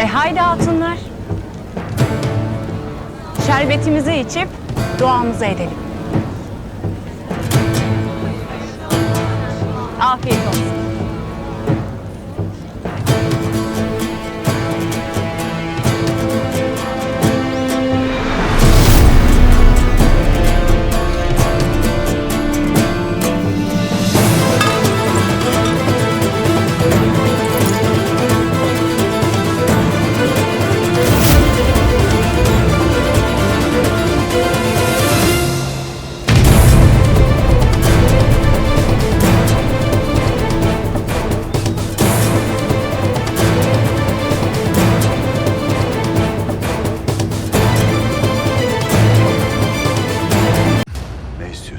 E haydi hatunlar. Şerbetimizi içip duamızı edelim. Afiyet olsun.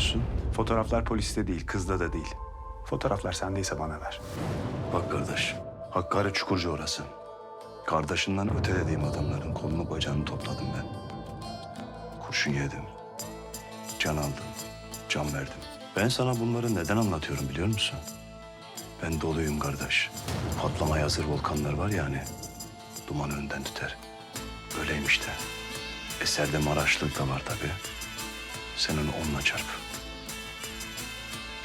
Ne istiyorsun? Fotoğraflar poliste değil, kızda da değil. Fotoğraflar sendeyse bana ver. Bak kardeş, Hakkari Çukurcu orası. Kardeşinden öte dediğim adamların kolunu bacağını topladım ben. Kurşun yedim. Can aldım. Can verdim. Ben sana bunları neden anlatıyorum biliyor musun? Ben doluyum kardeş. Patlamaya hazır volkanlar var ya hani. Duman önden tüter. Öyleymiş de. Eserde Maraşlık da var tabii. Sen onu onunla çarp.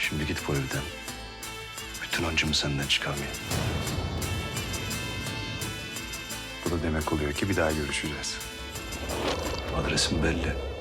Şimdi git bu evden. Bütün öncümü senden çıkarmayayım. Bu da demek oluyor ki bir daha görüşeceğiz. Adresim belli.